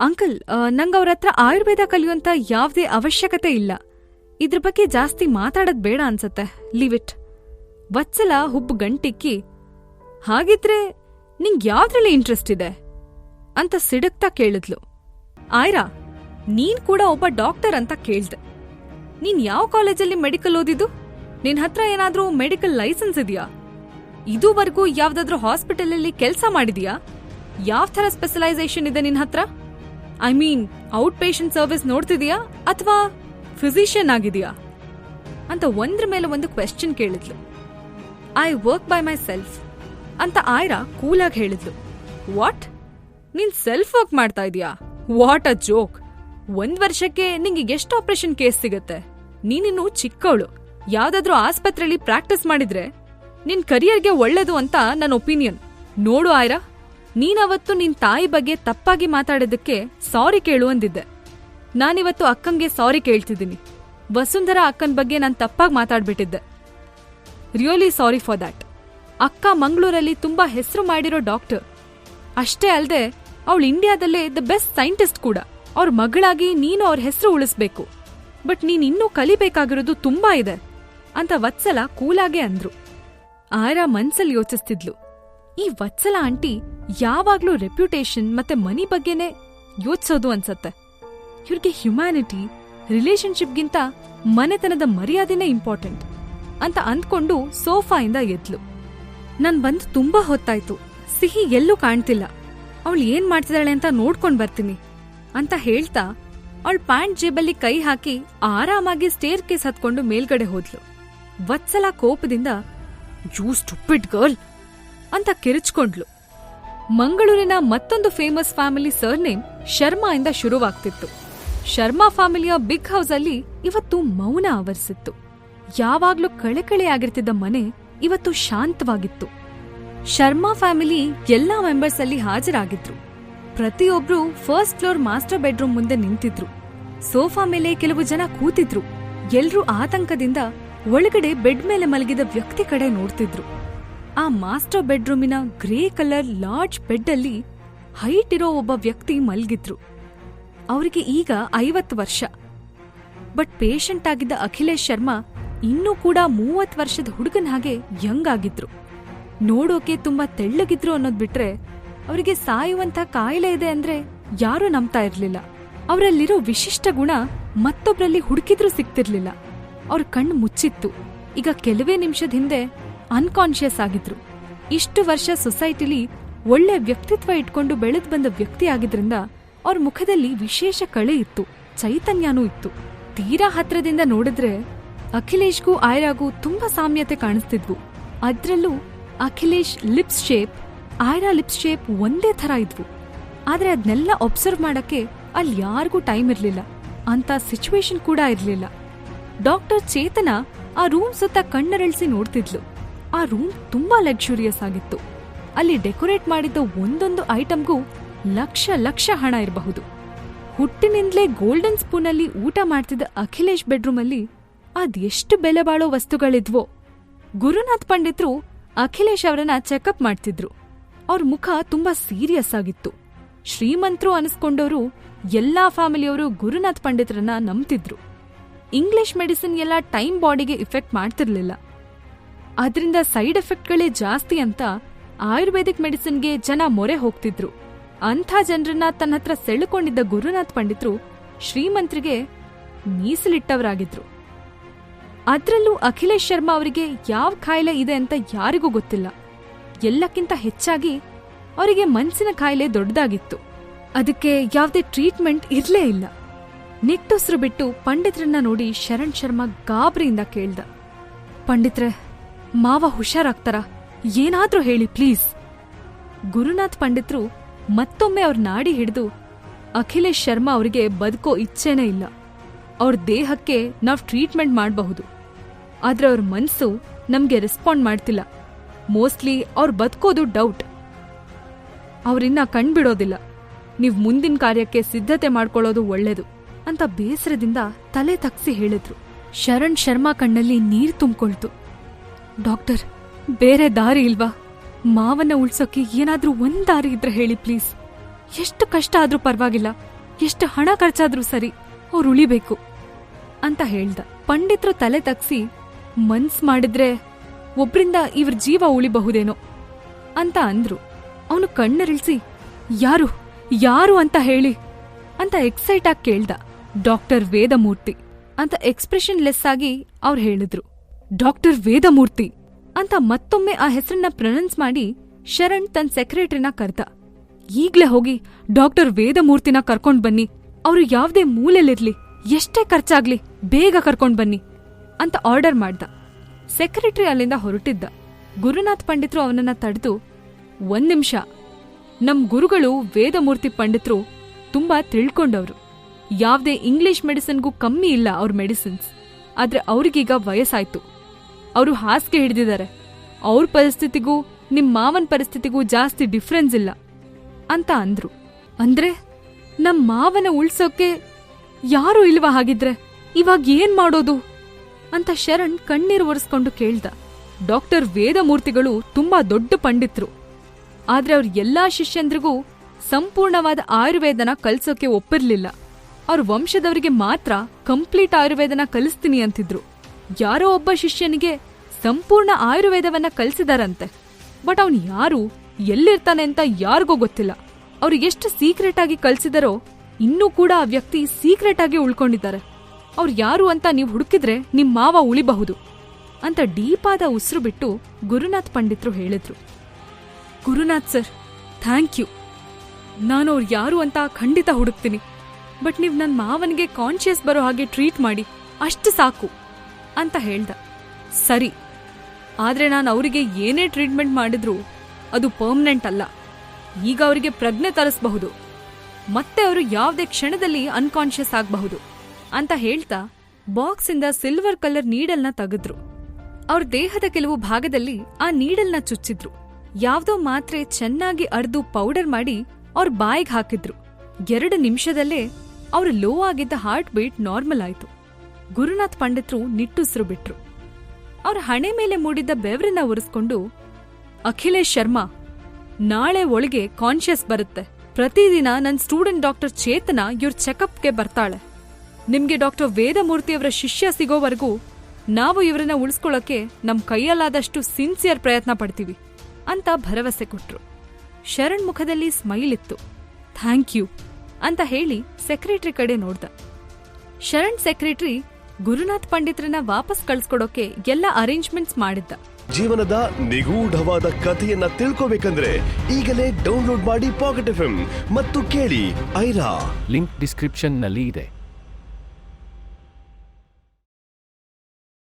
Uncle ನಂಗೆ ಅವ್ರ ಹತ್ರ ಆಯುರ್ವೇದ ಕಲಿಯುವಂತ ಯಾವುದೇ ಅವಶ್ಯಕತೆ ಇಲ್ಲ. ಇದ್ರ ಬಗ್ಗೆ ಜಾಸ್ತಿ ಮಾತಾಡೋದ್ ಬೇಡ ಅನ್ಸತ್ತೆ. ಲೀವ್ ಇಟ್ ವತ್ಸಲ ಹುಬ್ಬು ಗಂಟಿಕ್ಕಿ, ಹಾಗಿದ್ರೆ ನಿಂಗ್ ಯಾವ್ದ್ರಲ್ಲಿ ಇಂಟ್ರೆಸ್ಟ್ ಇದೆ? ಅಂತ ಸಿಡಕ್ತಾ ಕೇಳಿದ್ಲು. ಆಯ್ರಾ, ನೀನ್ ಕೂಡ ಒಬ್ಬ ಡಾಕ್ಟರ್ ಅಂತ ಕೇಳ್ದೆ. ನೀನ್ ಯಾವ ಕಾಲೇಜಲ್ಲಿ ಮೆಡಿಕಲ್ ಓದಿದ್ದು? ನಿನ್ ಹತ್ರ ಏನಾದ್ರೂ ಮೆಡಿಕಲ್ ಲೈಸೆನ್ಸ್ ಇದೆಯಾ? ಇದುವರೆಗೂ ಯಾವ್ದಾದ್ರೂ ಹಾಸ್ಪಿಟಲಲ್ಲಿ ಕೆಲಸ ಮಾಡಿದೀಯಾ? ಯಾವ ಥರ ಸ್ಪೆಷಲೈಸೇಷನ್ ಇದೆ ನಿನ್ ಹತ್ರ? I mean out patient service ನೋಡ್ತಿದ್ಯಾ ಅಥವಾ ಫಿಸಿಷಿಯನ್ ಆಗಿದೆಯಾ? ಅಂತ ಒಂದ್ರ ಮೇಲೆ ಒಂದು ಕ್ವೆಶ್ಚನ್ ಕೇಳಿದ್ಲು. I work by myself ಅಂತ ಆಯ್ರಾ ಕೂಲಾಗಿ ಹೇಳಿದ್ಲು. ವಾಟ್ ನೀನ್ ಸೆಲ್ಫ್ ವರ್ಕ್ ಮಾಡ್ತಾ ಇದೀಯಾ? ವಾಟ್ ಅ ಜೋಕ್ ಒಂದ್ ವರ್ಷಕ್ಕೆ ನಿಂಗೆ ಎಷ್ಟು ಆಪರೇಷನ್ ಕೇಸ್ ಸಿಗತ್ತೆ? ನೀನಿನ್ನು ಚಿಕ್ಕವಳು ಯಾವ್ದಾದ್ರೂ ಆಸ್ಪತ್ರೆಯಲ್ಲಿ ಪ್ರಾಕ್ಟೀಸ್ ಮಾಡಿದ್ರೆ ನಿನ್ ಕರಿಯರ್ಗೆ ಒಳ್ಳೇದು ಅಂತ ನನ್ನ ಒಪಿನಿಯನ್ ನೋಡು ಆಯ್ರಾ. ನೀನವತ್ತು ನಿನ್ ತಾಯಿ ಬಗ್ಗೆ ತಪ್ಪಾಗಿ ಮಾತಾಡಿದ್ದಕ್ಕೆ ಸಾರಿ ಕೇಳು ಅಂದಿದ್ದೆ. ನಾನಿವತ್ತು ಅಕ್ಕಂಗೆ ಸಾರಿ ಕೇಳ್ತಿದ್ದೀನಿ. ವಸುಂಧರಾ ಅಕ್ಕನ್ ಬಗ್ಗೆ ನಾನು ತಪ್ಪಾಗಿ ಮಾತಾಡ್ಬಿಟ್ಟಿದ್ದೆ. ರಿಯಲಿ ಸಾರಿ ಫಾರ್ ದ್ಯಾಟ್ ಅಕ್ಕ ಮಂಗಳೂರಲ್ಲಿ ತುಂಬಾ ಹೆಸರು ಮಾಡಿರೋ ಡಾಕ್ಟರ್. ಅಷ್ಟೇ ಅಲ್ಲದೆ ಅವಳು ಇಂಡಿಯಾದಲ್ಲೇ ದ ಬೆಸ್ಟ್ ಸೈಂಟಿಸ್ಟ್ ಕೂಡ. ಅವ್ರ ಮಗಳಾಗಿ ನೀನು ಅವ್ರ ಹೆಸರು ಉಳಿಸ್ಬೇಕು. ಬಟ್ ನೀನು ಇನ್ನೂ ಕಲಿಬೇಕಾಗಿರೋದು ತುಂಬಾ ಇದೆ ಅಂತ ವತ್ಸಲ ಕೂಲಾಗೆ ಅಂದ್ರು. ಆರ ಮನ್ಸಲ್ಲಿ ಯೋಚಿಸ್ತಿದ್ಲು. ಈ ವತ್ಸಲ ಆಂಟಿ ಯಾವಾಗ್ಲೂ ರೆಪ್ಯುಟೇಷನ್ ಮತ್ತೆ ಮನಿ ಬಗ್ಗೆನೇ ಯೋಚಿಸೋದು ಅನ್ಸತ್ತೆ. ಇವ್ರಿಗೆ ಹ್ಯುಮ್ಯಾನಿಟಿ ರಿಲೇಶನ್ಶಿಪ್ಗಿಂತ ಮನೆತನದ ಮರ್ಯಾದೆನೇ ಇಂಪಾರ್ಟೆಂಟ್ ಅಂತ ಅಂದ್ಕೊಂಡು ಸೋಫಾಯಿಂದ ಎದ್ಲು. ನಾನು ಬಂದು ತುಂಬಾ ಹೊತ್ತಾಯ್ತು, ಸಿಹಿ ಎಲ್ಲೂ ಕಾಣ್ತಿಲ್ಲ. ಅವಳು ಏನ್ ಮಾಡ್ತಿದ್ದಾಳೆ ಅಂತ ನೋಡ್ಕೊಂಡ್ ಬರ್ತೀನಿ ಅಂತ ಹೇಳ್ತಾ ಅವಳ ಪ್ಯಾಂಟ್ ಜೇಬಲ್ಲಿ ಕೈ ಹಾಕಿ ಆರಾಮಾಗಿ ಸ್ಟೇರ್ ಕೇಸ್ ಹತ್ಕೊಂಡು ಮೇಲ್ಗಡೆ ಹೋದ್ಲು. ವತ್ಸಲ ಕೋಪದಿಂದ ಯೂ ಸ್ಟುಪಿಡ್ ಗರ್ಲ್ ಅಂತ ಕಿರಿಚ್ಕೊಂಡ್ಲು. ಮಂಗಳೂರಿನ ಮತ್ತೊಂದು ಫೇಮಸ್ ಫ್ಯಾಮಿಲಿ ಸರ್ನೇಮ್ ಶರ್ಮಾ ಇಂದ ಶುರುವಾಗ್ತಿತ್ತು. ಶರ್ಮಾ ಫ್ಯಾಮಿಲಿಯ ಬಿಗ್ ಹೌಸ್ ಅಲ್ಲಿ ಇವತ್ತು ಮೌನ ಆವರಿಸಿತ್ತು. ಯಾವಾಗ್ಲೂ ಕಳೆಕಳೆಯಾಗಿರ್ತಿದ್ದ ಮನೆ ಇವತ್ತು ಶಾಂತವಾಗಿತ್ತು. ಶರ್ಮಾ ಫ್ಯಾಮಿಲಿ ಎಲ್ಲಾ ಮೆಂಬರ್ಸ್ ಅಲ್ಲಿ ಹಾಜರಾಗಿದ್ರು. ಪ್ರತಿಯೊಬ್ರು ಫಸ್ಟ್ ಫ್ಲೋರ್ ಮಾಸ್ಟರ್ ಬೆಡ್ರೂಮ್ ಮುಂದೆ ನಿಂತಿದ್ರು. ಸೋಫಾ ಮೇಲೆ ಕೆಲವು ಜನ ಕೂತಿದ್ರು. ಎಲ್ರೂ ಆತಂಕದಿಂದ ಒಳಗಡೆ ಬೆಡ್ ಮೇಲೆ ಮಲಗಿದ ವ್ಯಕ್ತಿ ಕಡೆ ನೋಡ್ತಿದ್ರು. ಆ ಮಾಸ್ಟರ್ ಬೆಡ್ರೂಮಿನ ಗ್ರೇ ಕಲರ್ ಲಾರ್ಜ್ ಬೆಡ್ ಅಲ್ಲಿ ಹೈಟ್ ಇರೋ ಒಬ್ಬ ವ್ಯಕ್ತಿ ಮಲ್ಗಿದ್ರು. ಅವರಿಗೆ ಈಗ ಐವತ್ತು ವರ್ಷ. ಬಟ್ ಪೇಷಂಟ್ ಆಗಿದ್ದ ಅಖಿಲೇಶ್ ಶರ್ಮಾ ಇನ್ನೂ ಕೂಡ ಮೂವತ್ ವರ್ಷದ ಹುಡುಗನ ಹಾಗೆ ಯಂಗ್ ಆಗಿದ್ರು. ನೋಡೋಕೆ ತುಂಬಾ ತೆಳ್ಳಗಿದ್ರು ಅನ್ನೋದ್ ಬಿಟ್ರೆ ಅವರಿಗೆ ಸಾಯುವಂತ ಕಾಯಿಲೆ ಇದೆ ಅಂದ್ರೆ ಯಾರೂ ನಂಬ್ತಾ ಇರ್ಲಿಲ್ಲ. ಅವರಲ್ಲಿರೋ ವಿಶಿಷ್ಟ ಗುಣ ಮತ್ತೊಬ್ರಲ್ಲಿ ಹುಡುಕಿದ್ರೂ ಸಿಗ್ತಿರ್ಲಿಲ್ಲ. ಅವ್ರ ಕಣ್ಣು ಮುಚ್ಚಿತ್ತು. ಈಗ ಕೆಲವೇ ನಿಮಿಷದ ಹಿಂದೆ ಅನ್ಕಾನ್ಶಿಯಸ್ ಆಗಿದ್ರು. ಇಷ್ಟು ವರ್ಷ ಸೊಸೈಟಿಲಿ ಒಳ್ಳೆ ವ್ಯಕ್ತಿತ್ವ ಇಟ್ಕೊಂಡು ಬೆಳೆದು ಬಂದ ವ್ಯಕ್ತಿ ಆಗಿದ್ರಿಂದ ಅವ್ರ ಮುಖದಲ್ಲಿ ವಿಶೇಷ ಕಳೆ ಇತ್ತು, ಚೈತನ್ಯನೂ ಇತ್ತು. ತೀರಾ ಹತ್ರದಿಂದ ನೋಡಿದ್ರೆ ಅಖಿಲೇಶ್ಗೂ ಆಯ್ರಾಗೂ ತುಂಬಾ ಸಾಮ್ಯತೆ ಕಾಣಿಸ್ತಿದ್ವು. ಅದ್ರಲ್ಲೂ Akhilesh lips shape, Ayra lips shape ಒಂದೇ ಥರ ಇದ್ವು. ಆದ್ರೆ ಅದನ್ನೆಲ್ಲ ಒಬ್ಸರ್ವ್ ಮಾಡಕ್ಕೆ ಅಲ್ಲಿ ಯಾರಿಗೂ ಟೈಮ್ ಇರಲಿಲ್ಲ ಅಂತ ಸಿಚುವೇಶನ್ ಕೂಡ ಇರ್ಲಿಲ್ಲ. ಡಾಕ್ಟರ್ ಚೇತನ ಆ ರೂಮ್ ಸುತ್ತ ಕಣ್ಣರಳಿಸಿ ನೋಡ್ತಿದ್ಲು. ಆ ರೂಮ್ ತುಂಬಾ ಲಕ್ಸುರಿಯಸ್ ಆಗಿತ್ತು. ಅಲ್ಲಿ ಡೆಕೋರೇಟ್ ಮಾಡಿದ್ದ ಒಂದೊಂದು ಐಟಮ್ಗೂ ಲಕ್ಷ ಲಕ್ಷ ಹಣ ಇರಬಹುದು. ಹುಟ್ಟಿನಿಂದಲೇ ಗೋಲ್ಡನ್ ಸ್ಪೂನಲ್ಲಿ ಊಟ ಮಾಡ್ತಿದ್ದ ಅಖಿಲೇಶ್ ಬೆಡ್ರೂಮಲ್ಲಿ ಅದೆಷ್ಟು ಬೆಲೆ ಬಾಳೋ ವಸ್ತುಗಳಿದ್ವೋ. ಗುರುನಾಥ್ ಪಂಡಿತ್ರು ಅಖಿಲೇಶ್ ಅವರನ್ನ ಚೆಕಪ್ ಮಾಡ್ತಿದ್ರು. ಅವ್ರ ಮುಖ ತುಂಬಾ ಸೀರಿಯಸ್ ಆಗಿತ್ತು. ಶ್ರೀಮಂತರು ಅನಿಸ್ಕೊಂಡವರು ಎಲ್ಲಾ ಫ್ಯಾಮಿಲಿಯವರು ಗುರುನಾಥ್ ಪಂಡಿತ್ರನ್ನ ನಂಬ್ತಿದ್ರು. ಇಂಗ್ಲಿಷ್ ಮೆಡಿಸಿನ್ ಎಲ್ಲ ಟೈಮ್ ಬಾಡಿಗೆ ಇಫೆಕ್ಟ್ ಮಾಡ್ತಿರ್ಲಿಲ್ಲ. ಅದರಿಂದ ಸೈಡ್ ಎಫೆಕ್ಟ್ಗಳೇ ಜಾಸ್ತಿ ಅಂತ ಆಯುರ್ವೇದಿಕ್ ಮೆಡಿಸಿನ್ಗೆ ಜನ ಮೊರೆ ಹೋಗ್ತಿದ್ರು. ಅಂಥ ಜನರನ್ನ ತನ್ನ ಹತ್ರ ಸೆಳೆಕೊಂಡಿದ್ದ ಗುರುನಾಥ್ ಪಂಡಿತ್ರು ಶ್ರೀಮಂತರಿಗೆ ಮೀಸಲಿಟ್ಟವರಾಗಿದ್ರು. ಅದರಲ್ಲೂ ಅಖಿಲೇಶ್ ಶರ್ಮಾ ಅವರಿಗೆ ಯಾವ ಕಾಯಿಲೆ ಇದೆ ಅಂತ ಯಾರಿಗೂ ಗೊತ್ತಿಲ್ಲ. ಎಲ್ಲಕ್ಕಿಂತ ಹೆಚ್ಚಾಗಿ ಅವರಿಗೆ ಮನಸ್ಸಿನ ಕಾಯಿಲೆ ದೊಡ್ಡದಾಗಿತ್ತು. ಅದಕ್ಕೆ ಯಾವುದೇ ಟ್ರೀಟ್ಮೆಂಟ್ ಇರಲೇ ಇಲ್ಲ. ನಿಟ್ಟುಸಿರು ಬಿಟ್ಟು ಪಂಡಿತ್ರನ್ನ ನೋಡಿ ಶರಣ್ ಶರ್ಮಾ ಗಾಬರಿಯಿಂದ ಕೇಳ್ದ. ಪಂಡಿತ್ರೆ ಮಾವ ಹುಷಾರಾಗ್ತಾರ? ಏನಾದ್ರೂ ಹೇಳಿ, ಪ್ಲೀಸ್. ಗುರುನಾಥ್ ಪಂಡಿತ್ರು ಮತ್ತೊಮ್ಮೆ ಅವ್ರ ನಾಡಿ ಹಿಡಿದು ಅಖಿಲೇಶ್ ಶರ್ಮಾ ಅವರಿಗೆ ಬದುಕೋ ಇಚ್ಛೆನೇ ಇಲ್ಲ. ಅವ್ರ ದೇಹಕ್ಕೆ ನಾವ್ ಟ್ರೀಟ್ಮೆಂಟ್ ಮಾಡಬಹುದು. ಆದ್ರೆ ಅವ್ರ ಮನ್ಸು ನಮ್ಗೆ ರೆಸ್ಪಾಂಡ್ ಮಾಡ್ತಿಲ್ಲ. ಮೋಸ್ಟ್ಲಿ ಅವ್ರು ಬದುಕೋದು ಡೌಟ್. ಅವ್ರಿನ್ನ ಕಣ್ಬಿಡೋದಿಲ್ಲ. ನೀವ್ ಮುಂದಿನ ಕಾರ್ಯಕ್ಕೆ ಸಿದ್ಧತೆ ಮಾಡ್ಕೊಳ್ಳೋದು ಒಳ್ಳೇದು ಅಂತ ಬೇಸರದಿಂದ ತಲೆ ತಗ್ಸಿ ಹೇಳಿದ್ರು. ಶರಣ್ ಶರ್ಮಾ ಕಣ್ಣಲ್ಲಿ ನೀರು ತುಂಬಿಕೊಳ್ತು. ಡಾಕ್ಟರ್, ಬೇರೆ ದಾರಿ ಇಲ್ವಾ? ಮಾವನ್ನ ಉಳ್ಸೋಕೆ ಏನಾದ್ರೂ ಒಂದ್ ದಾರಿ ಇದ್ರೆ ಹೇಳಿ ಪ್ಲೀಸ್. ಎಷ್ಟು ಕಷ್ಟ ಆದ್ರೂ ಪರವಾಗಿಲ್ಲ, ಎಷ್ಟು ಹಣ ಖರ್ಚಾದ್ರೂ ಸರಿ, ಅವ್ರು ಉಳಿಬೇಕು ಅಂತ ಹೇಳ್ದ. ಪಂಡಿತರು ತಲೆ ತಗ್ಸಿ, ಮನ್ಸ್ ಮಾಡಿದ್ರೆ ಒಬ್ರಿಂದ ಇವ್ರ ಜೀವ ಉಳಿಬಹುದೇನೋ ಅಂತ ಅಂದ್ರು. ಅವನು ಕಣ್ಣರಿಳಿಸಿ, ಯಾರು ಯಾರು ಅಂತ ಹೇಳಿ ಅಂತ ಎಕ್ಸೈಟ್ ಆಗಿ ಕೇಳ್ದ ಡಾಕ್ಟರ್ ವೇದಮೂರ್ತಿ ಅಂತ ಎಕ್ಸ್ಪ್ರೆಷನ್ ಲೆಸ್ ಆಗಿ ಅವ್ರು ಹೇಳಿದ್ರು. ಡಾಕ್ಟರ್ ವೇದಮೂರ್ತಿ ಅಂತ ಮತ್ತೊಮ್ಮೆ ಆ ಹೆಸರನ್ನ ಪ್ರನೌನ್ಸ್ ಮಾಡಿ ಶರಣ್ ತನ್ನ ಸೆಕ್ರೆಟರಿನ ಕರ್ದ ಈಗ್ಲೇ ಹೋಗಿ ಡಾಕ್ಟರ್ ವೇದಮೂರ್ತಿನ ಕರ್ಕೊಂಡ್ ಬನ್ನಿ. ಅವರು ಯಾವ್ದೇ ಮೂಲೆಯಲ್ಲಿರ್ಲಿ, ಎಷ್ಟೇ ಖರ್ಚಾಗ್ಲಿ ಬೇಗ ಕರ್ಕೊಂಡ್ ಬನ್ನಿ ಅಂತ ಆರ್ಡರ್ ಮಾಡ್ದ. ಸೆಕ್ರೆಟರಿ ಅಲ್ಲಿಂದ ಹೊರಟಿದ್ದ. ಗುರುನಾಥ್ ಪಂಡಿತ್ರು ಅವನನ್ನ ತಡೆದು, ಒಂದ್ ನಿಮಿಷ. ನಮ್ ಗುರುಗಳು ವೇದಮೂರ್ತಿ ಪಂಡಿತ್ರು ತುಂಬಾ ತಿಳ್ಕೊಂಡವ್ರು. ಯಾವ್ದೇ ಇಂಗ್ಲಿಷ್ ಮೆಡಿಸಿನ್ಗೂ ಕಮ್ಮಿ ಇಲ್ಲ ಅವ್ರ ಮೆಡಿಸಿನ್ಸ್. ಆದ್ರೆ ಅವ್ರಿಗೀಗ ವಯಸ್ಸಾಯ್ತು. ಅವರು ಹಾಸಿಗೆ ಹಿಡಿದಿದ್ದಾರೆ. ಅವ್ರ ಪರಿಸ್ಥಿತಿಗೂ ನಿಮ್ಮ ಮಾವನ ಪರಿಸ್ಥಿತಿಗೂ ಜಾಸ್ತಿ ಡಿಫ್ರೆನ್ಸ್ ಇಲ್ಲ ಅಂತ ಅಂದ್ರು. ಅಂದ್ರೆ ನಮ್ಮ ಮಾವನ ಉಳ್ಸೋಕೆ ಯಾರೂ ಇಲ್ವ ಹಾಗಿದ್ರೆ? ಇವಾಗ ಏನ್ ಮಾಡೋದು? ಅಂತ ಶರಣ್ ಕಣ್ಣೀರು ಒರೆಸ್ಕೊಂಡು ಕೇಳ್ದ. ಡಾಕ್ಟರ್ ವೇದಮೂರ್ತಿಗಳು ತುಂಬಾ ದೊಡ್ಡ ಪಂಡಿತ್ರು. ಆದ್ರೆ ಅವ್ರ ಎಲ್ಲಾ ಶಿಷ್ಯಂದ್ರಿಗೂ ಸಂಪೂರ್ಣವಾದ ಆಯುರ್ವೇದನ ಕಲ್ಸೋಕೆ ಒಪ್ಪಿರ್ಲಿಲ್ಲ. ಅವ್ರ ವಂಶದವರಿಗೆ ಮಾತ್ರ ಕಂಪ್ಲೀಟ್ ಆಯುರ್ವೇದನ ಕಲಿಸ್ತೀನಿ ಅಂತಿದ್ರು. ಯಾರೋ ಒಬ್ಬ ಶಿಷ್ಯನಿಗೆ ಸಂಪೂರ್ಣ ಆಯುರ್ವೇದವನ್ನ ಕಲಿಸಿದಾರಂತೆ. ಬಟ್ ಅವನು ಯಾರು, ಎಲ್ಲಿರ್ತಾನೆ ಅಂತ ಯಾರಿಗೂ ಗೊತ್ತಿಲ್ಲ. ಅವ್ರು ಎಷ್ಟು ಸೀಕ್ರೆಟ್ ಆಗಿ ಕಲ್ಸಿದಾರೋ, ಇನ್ನೂ ಕೂಡ ಆ ವ್ಯಕ್ತಿ ಸೀಕ್ರೆಟ್ ಆಗಿ ಉಳ್ಕೊಂಡಿದ್ದಾರೆ. ಅವ್ರು ಯಾರು ಅಂತ ನೀವು ಹುಡುಕಿದ್ರೆ ನಿಮ್ ಮಾವ ಉಳಿಬಹುದು ಅಂತ ಡೀಪಾದ ಉಸಿರು ಬಿಟ್ಟು ಗುರುನಾಥ್ ಪಂಡಿತ್ರು ಹೇಳಿದ್ರು. ಗುರುನಾಥ್ ಸರ್, ಥ್ಯಾಂಕ್ ಯು. ನಾನು ಅವ್ರು ಯಾರು ಅಂತ ಖಂಡಿತ ಹುಡುಕ್ತೀನಿ. ಬಟ್ ನೀವು ನನ್ನ ಮಾವನಿಗೆ ಕಾನ್ಶಿಯಸ್ ಬರೋ ಹಾಗೆ ಟ್ರೀಟ್ ಮಾಡಿ, ಅಷ್ಟು ಸಾಕು. ಅಂತ ಹೇಳ್ದ. ಸರಿ, ಆದ್ರೆ ನಾನು ಅವರಿಗೆ ಏನೇ ಟ್ರೀಟ್ಮೆಂಟ್ ಮಾಡಿದ್ರೂ ಅದು ಪರ್ಮನೆಂಟ್ ಅಲ್ಲ. ಈಗ ಅವರಿಗೆ ಪ್ರಜ್ಞೆ ತರಿಸಬಹುದು. ಮತ್ತೆ ಅವರು ಯಾವುದೇ ಕ್ಷಣದಲ್ಲಿ ಅನ್ಕಾನ್ಶಿಯಸ್ ಆಗಬಹುದು ಅಂತ ಹೇಳ್ತಾ ಬಾಕ್ಸಿಂದ ಸಿಲ್ವರ್ ಕಲರ್ ನೀಡಲ್ನ ತೆಗೆದ್ರು. ಅವ್ರ ದೇಹದ ಕೆಲವು ಭಾಗದಲ್ಲಿ ಆ ನೀಡಲ್ನ ಚುಚ್ಚಿದ್ರು. ಯಾವ್ದೋ ಮಾತ್ರೆ ಚೆನ್ನಾಗಿ ಅರ್ದು ಪೌಡರ್ ಮಾಡಿ ಅವ್ರ ಬಾಯಿಗೆ ಹಾಕಿದ್ರು. ಎರಡು ನಿಮಿಷದಲ್ಲೇ ಅವ್ರ ಲೋ ಆಗಿದ್ದ ಹಾರ್ಟ್ ಬೀಟ್ ನಾರ್ಮಲ್ ಆಯ್ತು. ಗುರುನಾಥ್ ಪಂಡಿತ್ರು ನಿಟ್ಟುಸಿರು ಬಿಟ್ರು. ಅವ್ರ ಹಣೆ ಮೇಲೆ ಮೂಡಿದ್ದ ಬೆವರನ್ನ ಒರೆಸ್ಕೊಂಡು ಅಖಿಲೇಶ್ ಶರ್ಮಾ, ನಾಳೆ ಒಳಗೆ ಕಾನ್ಶಿಯಸ್ ಬರುತ್ತೆ. ಪ್ರತಿದಿನ ನನ್ನ ಸ್ಟೂಡೆಂಟ್ ಡಾಕ್ಟರ್ ಚೇತನ ಇವ್ರ ಚೆಕಪ್ಗೆ ಬರ್ತಾಳೆ. ನಿಮ್ಗೆ ಡಾಕ್ಟರ್ ವೇದಮೂರ್ತಿಯವರ ಶಿಷ್ಯ ಸಿಗೋವರೆಗೂ ನಾವು ಇವರನ್ನ ಉಳಿಸ್ಕೊಳ್ಳೋಕೆ ನಮ್ ಕೈಯಲ್ಲಾದಷ್ಟು ಸಿನ್ಸಿಯರ್ ಪ್ರಯತ್ನ ಪಡ್ತೀವಿ, ಅಂತ ಭರವಸೆ ಕೊಟ್ರು. ಶರಣ್ ಮುಖದಲ್ಲಿ ಸ್ಮೈಲ್ ಇತ್ತು. ಥ್ಯಾಂಕ್ ಯು, ಅಂತ ಹೇಳಿ ಸೆಕ್ರೆಟರಿ ಕಡೆ ನೋಡ್ದ. ಶರಣ್ ಸೆಕ್ರೆಟರಿ ಗುರುನಾಥ್ ಪಂಡಿತ್ರನ್ನ ವಾಪಸ್ ಕಳ್ಸ್ಕೊಡೋಕೆ ಎಲ್ಲ ಅರೇಂಜ್ಮೆಂಟ್ಸ್ ಮಾಡಿದ್ದ. ಜೀವನದ ನಿಗೂಢವಾದ ಕಥೆಯನ್ನ ತಿಳ್ಕೋಬೇಕಂದ್ರೆ ಈಗಲೇ ಡೌನ್ಲೋಡ್ ಮಾಡಿ ಪಾಕೆಟ್ ಎಫ್ ಮತ್ತು ಕೇಳಿ ಐರಾ. ಲಿಂಕ್ ಡಿಸ್ಕ್ರಿಪ್ಷನ್ನಲ್ಲಿ ಇದೆ.